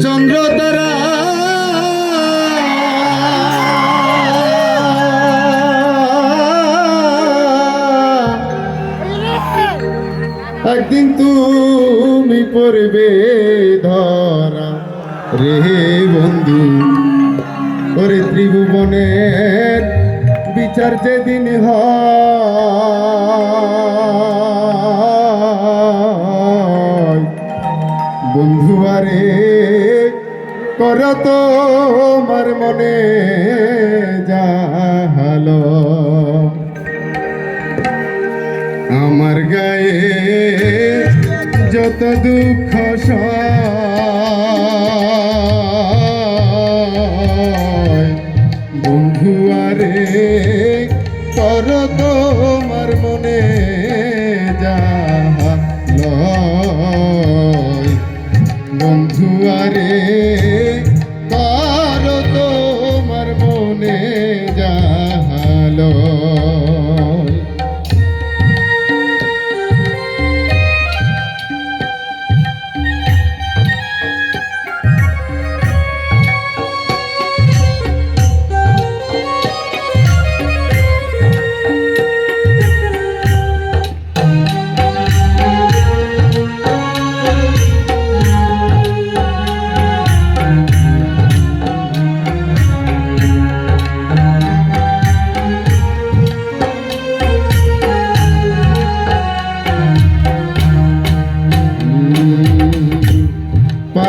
চন্দ্র তারা। একদিন তুমি পড়বে ধরা। রে বন্ধু, ওরে ত্রিভুবনের বিচার যেদিন হয়। বন্ধু আরে কর তোমার মনে যাহালো আমার গায়ে যত দুঃখ বন্ধু আরে মনে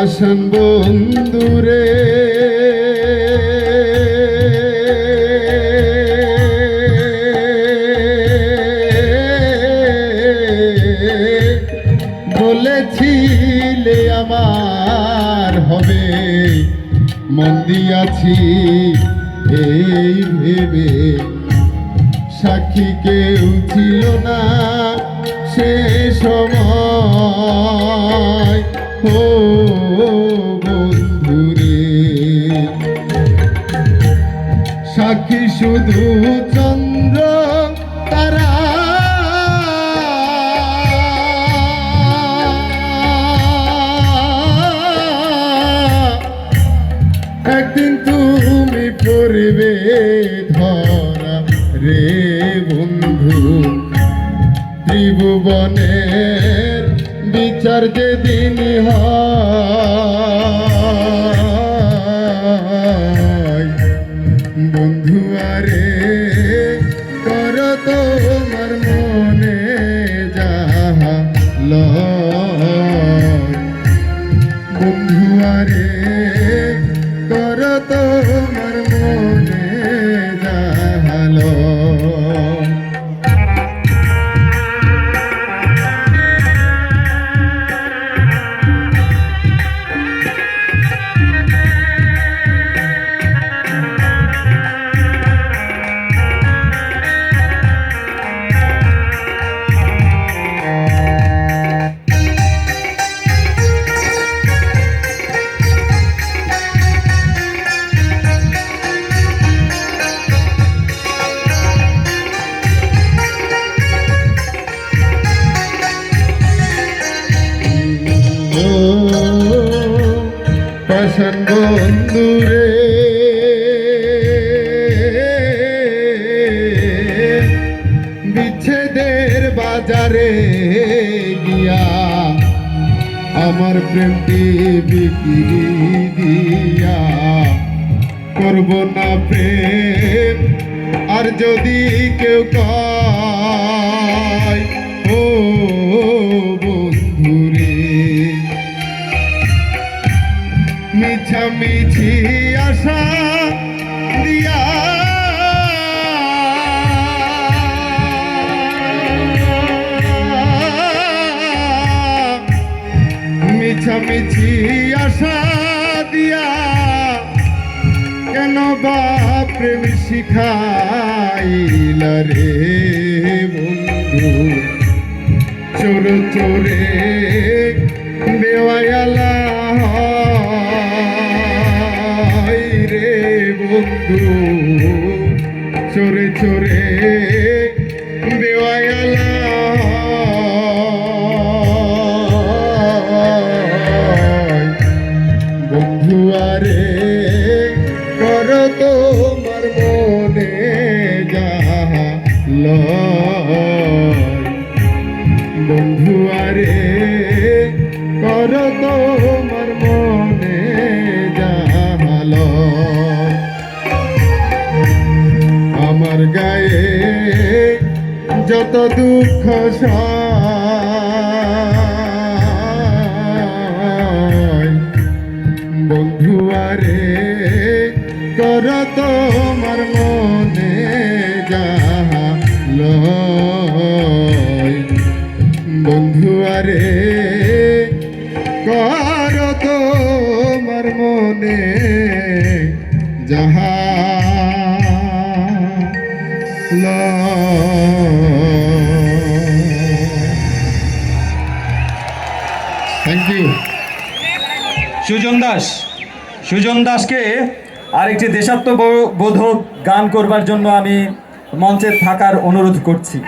পাশান বন্ধুরে। বলেছিলে আমার হবে, মন দিয়াছি এই ভেবে। সাক্ষী কেউ ছিল না সে সময়। ও বন্ধুরে। সাক্ষী শুধু চন্দ্র তারা। একদিন তুমি পড়বে ধরা রে বন্ধু ত্রিভুবনের বিচার যেদিন হয়। বন্ধু, আরে, কর তোমার মনে যাহা লয়। বন্ধু, আরে, কর তোমার মনে যাহালো পাশান বন্ধুরে। বিচ্ছেদের বাজারে গিয়া আমার প্রেমটি বিক্রি দিয়া করব না প্রেম। আর যদি কেউ কয় আশা দিয়া। মিছামিছি আশা দিয়া কেন বা প্রেম রে চোর চোরে বেওয়ালা চোরে চোরে। দুঃখ বন্ধু আরে কর তোমার মনে যাহা বন্ধু আরে কর তোমার মনে যাহা থ্যাংক সুজন দাস। সুজন দাসকে আরেকটি দেশাত্মবোধক গান করবার জন্য আমি মঞ্চে থাকার অনুরোধ করছি।